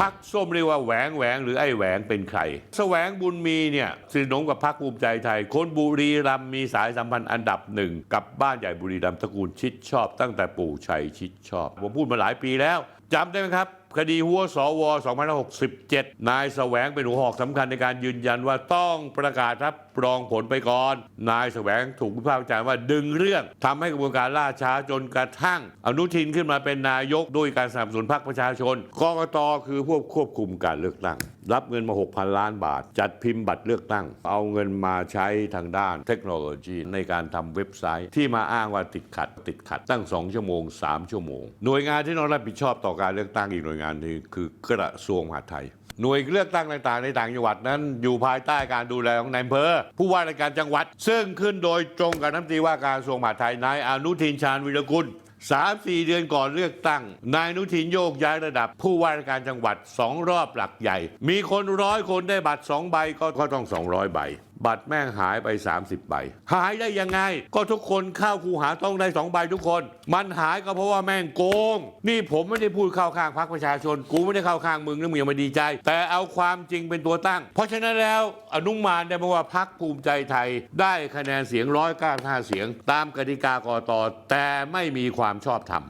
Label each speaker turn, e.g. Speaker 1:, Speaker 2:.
Speaker 1: พักส้มเรียกว่าแหวงแหวงหรือไอ้แหวงเป็นใครแสวงบุญมีเนี่ยสนิทสนมกับพักภูมิใจไทย คนบุรีรัมย์มีสายสัมพันธ์อันดับหนึ่งกับบ้านใหญ่บุรีรัมย์ตระกูลชิดชอบ ตั้งแต่ปู่ชัยชิดชอบ ผมพูดมาหลายปีแล้ว จำได้ไหมครับ คดีหัวสว2567 นายแสวงเป็นหัวหอกสำคัญในการยืนยันว่าต้องประกาศรับรองผลไปก่อน นายแสวงถูกวิพากษ์วิจารณ์ว่าดึงเรื่องทำให้กระบวนการล่าช้าจนกระทั่ง อนุทินขึ้นมาเป็นนายกด้วยการสนับสนุนพรรคประชาชนกกตคือพวกควบคุมการเลือกตั้ง รับเงินมา 6,000 ล้านบาท จัดพิมพ์บัตรเลือกตั้ง เอาเงินมาใช้ทางด้านเทคโนโลยี ในการทำเว็บไซต์ที่มาอ้างว่าติดขัด ติดขัดตั้ง 2 ชั่วโมง 3 ชั่วโมง หน่วยงานที่ต้องรับผิดชอบต่อการเลือกตั้งอีกหน่วยงานหนึงคือกระทรวงมหาดไทย หน่วยเลือกตั้งต่างๆ ในต่างจังหวัดนั้นอยู่ภายใต้การดูแลของนายอำเภอผู้ว่าราชการจังหวัด ซึ่งขึ้นโดยตรงกับน้ำตีว่าการกระทรวงมหาดไทยนายอนุทินชาญวิรกุลสามสี่เดือนก่อนเลือกตั้ง นายอนุทินโยกย้ายระดับ ผู้ว่าราชการจังหวัดสองรอบหลักใหญ่ มีคนร้อยคนได้บัตรสองใบก็ก็ต้อง200ใบ บัตรแม่งหายไป 30ใบหายได้ยังไง ก็ทุกคนเข้าคูหาต้องได้2ใบทุกคน มันหายก็เพราะว่าแม่งโกง นี่ผมไม่ได้พูดเข้าข้างพรรคประชาชน กูไม่ได้เข้าข้างมึงนะมึงอย่ามาดีใจ แต่เอาความจริงเป็นตัวตั้ง เพราะฉะนั้นแล้วอนุมานได้มาว่าพรรคภูมิใจไทย ได้คะแนนเสียงร้อยเก้าห้าเสียง ตามกติกากตแต่ไม่มีความชอบธรรม